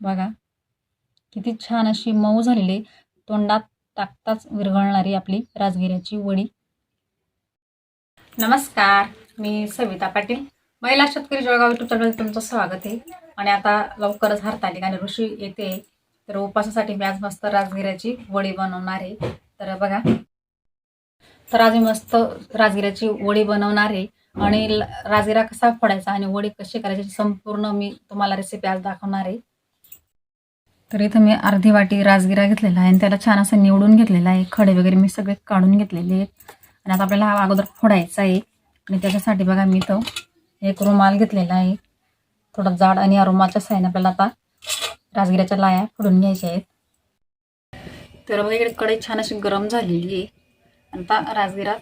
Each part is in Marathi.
बघा. किती छान अशी मऊ झालेली तोंडात टाकताच विरघळणारी आपली राजगिऱ्याची वडी. नमस्कार मी सविता पाटील. महिला शेतकरी जळगाव युट्यूब चॅनल तुमचं स्वागत आहे. आणि आता लवकरच हरतालिका आणि ऋषी येते. तर उपासासाठी मी आज मस्त राजगिऱ्याची वडी बनवणार आहे. तर बघा. तर आज मी मस्त राजगिऱ्याची वडी बनवणार आहे. आणि राजगिरा कसा फोडायचा आणि वडी कशी करायची संपूर्ण मी तुम्हाला रेसिपी आज दाखवणार आहे. तर इथं मी अर्धी वाटी राजगिरा घेतलेला आहे आणि त्याला छान असं निवडून घेतलेला आहे. खडे वगैरे मी सगळे काढून घेतलेले आहेत. आणि आता आपल्याला हा अगोदर फोडायचा आहे. आणि त्याच्यासाठी बघा मी तो एक रुमाल घेतलेला आहे. थोडा जाड आणि या रुमालच्या साह्याने आपल्याला आता राजगिराच्या लाया फोडून घ्यायच्या आहेत. तर बघा इकडे कढई छान अशी गरम झालेली आहे. आणि आता राजगिरा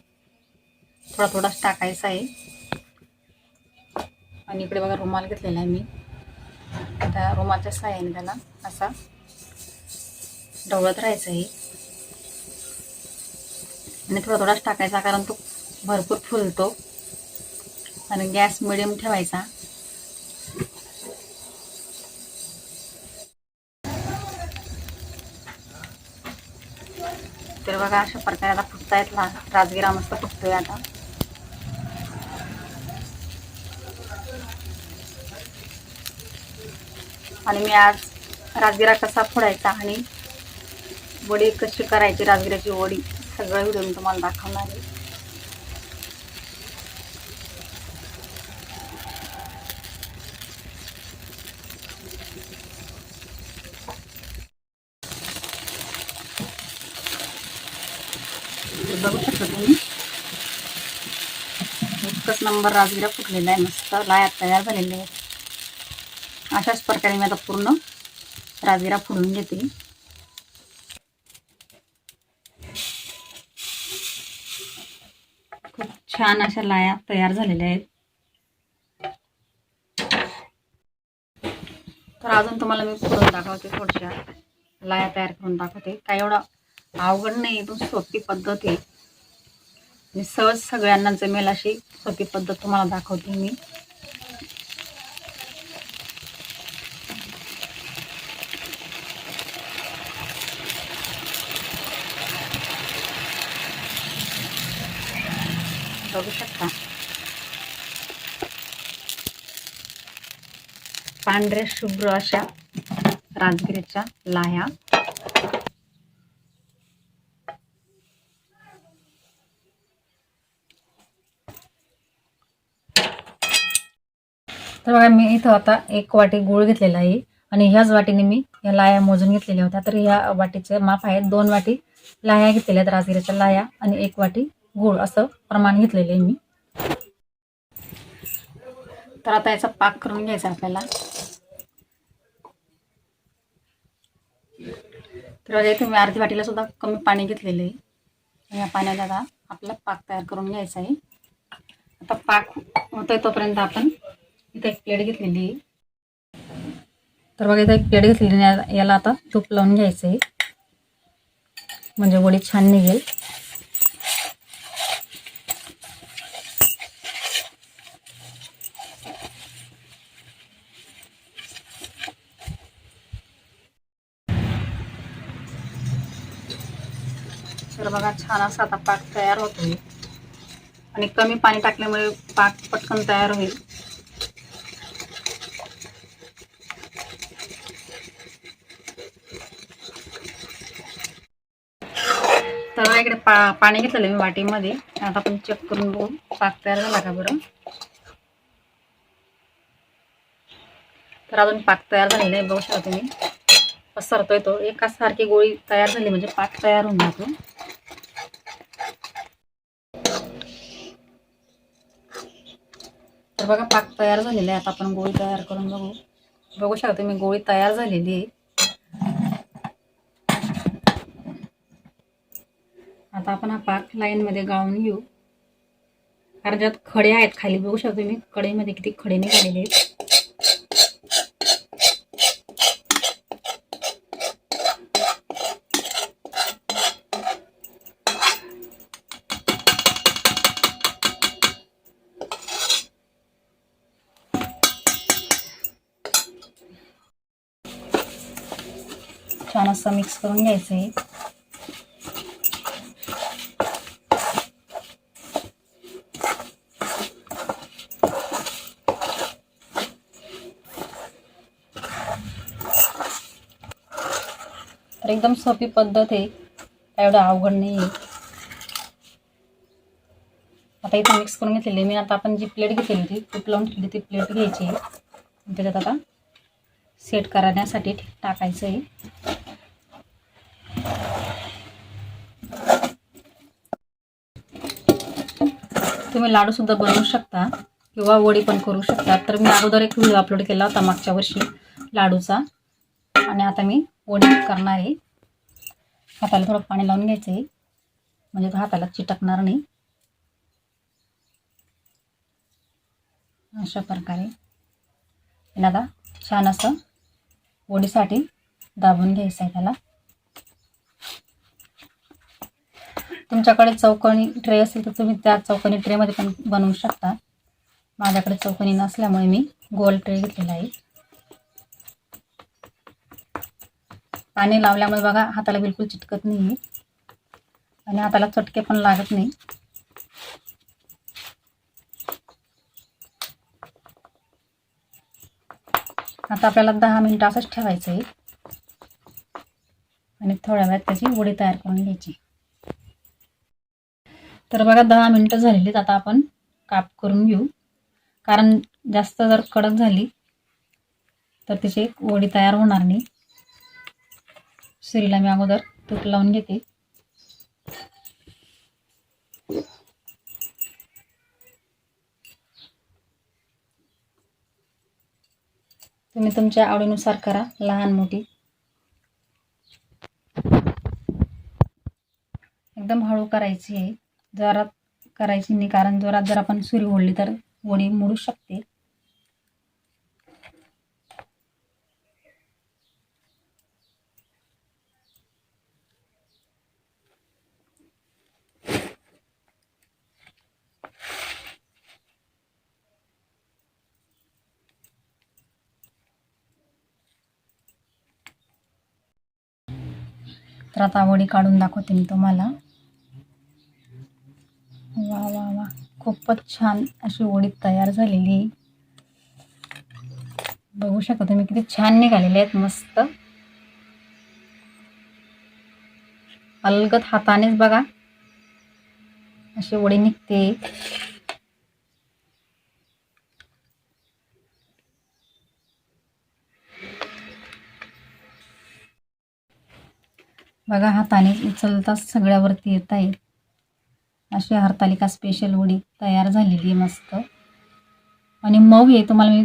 थोडा थोडा टाकायचा आहे. आणि इकडे बघा रुमाल घेतलेला आहे मी. त्या रुमाच्या साह्याने त्याला असा ढवळत राहायचं आहे आणि थोडा थोडाच टाकायचा कारण तो भरपूर फुलतो. आणि गॅस मिडियम ठेवायचा. तर बघा अशा प्रकारे आता फुटतायत ला राजगिरा मस्त फुटतोय आता. आणि मी आज राजगिरा कसा फोडायचा आणि वडी कशी करायची राजगिराची वडी सगळं व्हिडिओ मी तुम्हाला दाखवणार आहे. बघू शकता तुम्ही. एकच नंबर राजगिरा फुटलेला आहे मस्त लायात तयार झालेले आहेत. अशाच प्रकारे मी आता पूर्ण राजगिरा फोडून घेते. खूप छान अशा लाया तयार झालेल्या आहेत. तर अजून तुम्हाला मी फोडून दाखवते थोडशा लाया तयार करून दाखवते. काय एवढा अवघड नाही एकदम सोपी पद्धत आहे. सहज सगळ्यांना जमेल अशी सोपी पद्धत तुम्हाला दाखवते मी बघू शकता पांढऱ्या शुभ्र अशा राजगिरीच्या लाया तर बघा मी इथं आता एक वाटी गूळ घेतलेला आहे आणि ह्याच वाटीने मी या लाया मोजून घेतलेल्या होत्या. तर ह्या वाटीचे माप आहेत दोन वाटी लाया घेतलेल्या आहेत राजगिरीच्या लाया आणि एक वाटी गूळ असं प्रमाण घेतलेलं आहे मी. तर आता याचा पाक करून घ्यायचा आपल्याला. तर बघा इथे मी अर्धी वाटीला सुद्धा कमी पाणी घेतलेलं आहे. या पाण्याला आता आपला पाक तयार करून घ्यायचा आहे. आता पाक होतोय तोपर्यंत आपण इथे एक प्लेट घेतलेली आहे. तर बघा इथे एक प्लेट घेतलेली या- याला आता तूप लावून घ्यायचं आहे. म्हणजे वडी छान निघेल. तर बघा छान असा आता पाक तयार होतोय. आणि कमी पाणी टाकल्यामुळे पाक पटकन तयार होईल. तर इकडे पा पाणी घेतलेलं मी वाटीमध्ये. आता आपण चेक करून बघू पाक तयार झाला का बरं? तर अजून पाक तयार झालेला आहे बघू शकता तुम्ही. पसरतोय तो. एकाच सारखी गोळी तयार झाली म्हणजे पाक तयार होऊन जातो. तर बघा पाक तयार झालेला आहे. आता आपण गोळी तयार करून बघू. बघू शकता मी गोळी तयार झालेली आहे. आता आपण हा पाक लाईनमध्ये गाळून घेऊ. कारण ज्यात खडे आहेत खाली. बघू शकतो मी कडेमध्ये किती खडे निघालेले आहेत. छान असा मिक्स करून घ्यायचं आहे तर एकदम सोपी पद्धत आहे. एवढं अवघड नाही आहे आता इथे मिक्स करून घेतलेली मी आता आपण जी प्लेट घेतलेली होती तूप लावून ठेवली ती प्लेट घ्यायची आहे. त्याच्यात आता सेट करण्यासाठी टाकायचं आहे. तुम्ही लाडूसुद्धा बनवू शकता किंवा वडी पण करू शकता. तर मी अगोदर एक व्हिडिओ अपलोड केला होता मागच्या वर्षी लाडूचा. आणि आता मी वडी करणार आहे. हाताला थोडं पाणी लावून घ्यायचं आहे म्हणजे तो हाताला चिटकणार नाही. अशा प्रकारे. आणि आता छान असं वडीसाठी दाबून घ्यायचं आहे त्याला. तुमच्याकडे चौकोनी ट्रे असेल तर तुम्ही त्या चौकोनी ट्रेमध्ये पण बनवू शकता. माझ्याकडे चौकोनी नसल्यामुळे मी गोल ट्रे घेतलेला आहे. पाणी लावल्यामुळे बघा हाताला बिलकुल चिटकत नाही आहे आणि हाताला चटके पण लागत नाही. आता आपल्याला दहा मिनिटं असंच ठेवायचं आहे आणि थोड्या वेळात त्याची उडी तयार करून घ्यायची. तर बघा दहा मिनटं झालेलीत. आता आपण काप करून घेऊ. कारण जास्त जर कडक झाली तर तिची एक वडी तयार होणार नाही. सुरीला मी अगोदर तूप लावून घेते. तुम्ही तुमच्या आवडीनुसार करा लहान मोठी. एकदम हळू करायची आहे. जोरात करायची नाही कारण जोरात जर आपण सुरी ओढली तर वडी मोडू शकते. तर आता वडी काढून दाखवते मी तुम्हाला. खूपच छान अशी वडी तयार झालेली. बघू शकता तुम्ही किती छान निघालेले आहेत मस्त. अलगत हातानेच बघा. अशी ओळी निघते. बघा हाताने उचलताच सगळ्यावरती येत आहे. अशी हरतालिका स्पेशल वडी तयार झालेली आहे मस्त. आणि मऊ आहे तुम्हाला मी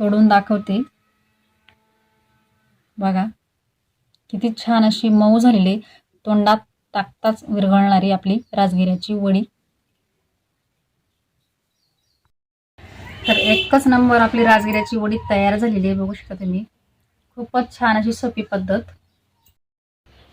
तोडून दाखवते. बघा किती छान अशी मऊ झालेली आहे. तोंडात टाकताच विरघळणारी आपली राजगिऱ्याची वडी. तर एकच नंबर आपली राजगिऱ्याची वडी तयार झालेली आहे बघू शकता तुम्ही. खूपच छान अशी सोपी पद्धत.